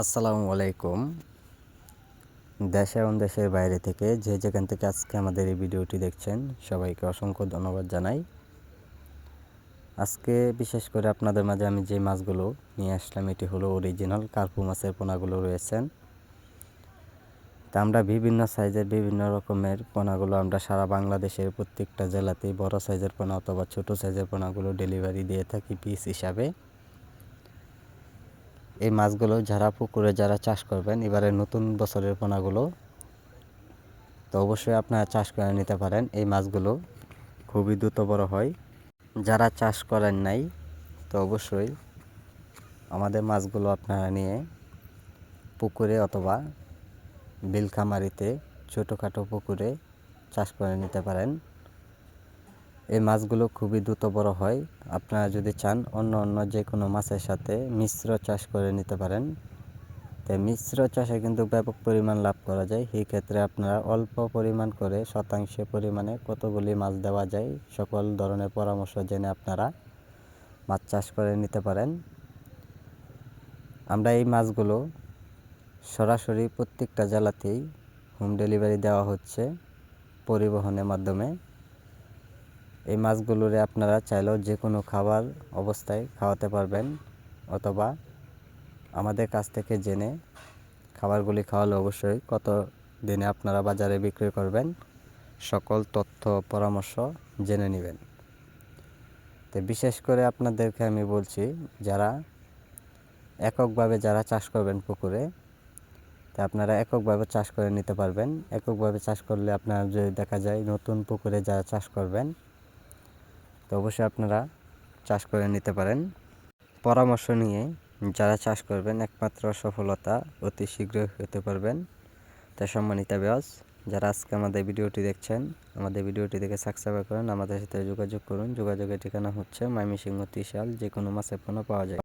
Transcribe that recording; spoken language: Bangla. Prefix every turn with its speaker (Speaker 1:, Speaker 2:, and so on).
Speaker 1: আসসালামু আলাইকুম। দেশে এবং দেশের বাইরে থেকে যে যেখান থেকে আজকে আমাদের এই ভিডিওটি দেখছেন, সবাইকে অসংখ্য ধন্যবাদ জানাই। আজকে বিশেষ করে আপনাদের মাঝে আমি যে মাছগুলো নিয়ে আসলাম, এটি হলো অরিজিনাল কার্পু মাছের পোনাগুলো রয়েছেন। তা আমরা বিভিন্ন সাইজের বিভিন্ন রকমের পোনাগুলো আমরা সারা বাংলাদেশের প্রত্যেকটা জেলাতেই বড় সাইজের পোনা অথবা ছোট সাইজের পোনাগুলো ডেলিভারি দিয়ে থাকি পিস হিসাবে। এই মাছগুলো যারা পুকুরে যারা চাষ করবেন, এবারে নতুন বছরের পোনাগুলো, তো অবশ্যই আপনারা চাষ করে নিতে পারেন। এই মাছগুলো খুবই দ্রুত বড় হয়। যারা চাষ করেন নাই, তো অবশ্যই আমাদের মাছগুলো আপনারা নিয়ে পুকুরে অথবা বিলখামারিতে ছোটোখাটো পুকুরে চাষ করে নিতে পারেন। এই মাছগুলো খুবই দ্রুত বড় হয়। আপনারা যদি চান, অন্য অন্য যে কোনো মাছের সাথে মিশ্র চাষ করে নিতে পারেন। তাই মিশ্র চাষে কিন্তু ব্যাপক পরিমাণ লাভ করা যায়। সেই ক্ষেত্রে আপনারা অল্প পরিমাণ করে শতাংশে পরিমাণে কতগুলি মাছ দেওয়া যায়, সকল ধরনের পরামর্শ জেনে আপনারা মাছ চাষ করে নিতে পারেন। আমরা এই মাছগুলো সরাসরি প্রত্যেকটা জেলাতেই হোম ডেলিভারি দেওয়া হচ্ছে পরিবহনের মাধ্যমে। এই মাছগুলোরে আপনারা চাইলেও যে কোনো খাবার অবস্থায় খাওয়াতে পারবেন অথবা আমাদের কাছ থেকে জেনে খাবারগুলি খাওয়ালে অবশ্যই কত দিনে আপনারা বাজারে বিক্রি করবেন, সকল তথ্য, পরামর্শ জেনে নেবেন। তো বিশেষ করে আপনাদেরকে আমি বলছি, যারা এককভাবে যারা চাষ করবেন পুকুরে, তা আপনারা এককভাবে চাষ করে নিতে পারবেন। এককভাবে চাষ করলে আপনার যদি দেখা যায় নতুন পুকুরে যারা চাষ করবেন তো অবশ্যই আপনারা চাষ করে নিতে পারেন। পরামর্শ নিয়ে যারা চাষ করবেন একমাত্র সফলতা অতি শীঘ্রই হতে পারবেন। তা সম্মানিত ব্যাস যারা আজকে আমাদের ভিডিওটি দেখছেন, আমাদের ভিডিওটি দেখে সাবস্ক্রাইব করেন, আমাদের সাথে যোগাযোগ করুন। যোগাযোগের ঠিকানা হচ্ছে মাইমি সিংহ তিশাল যে কোনো মাসে পণ্য পাওয়া যায়।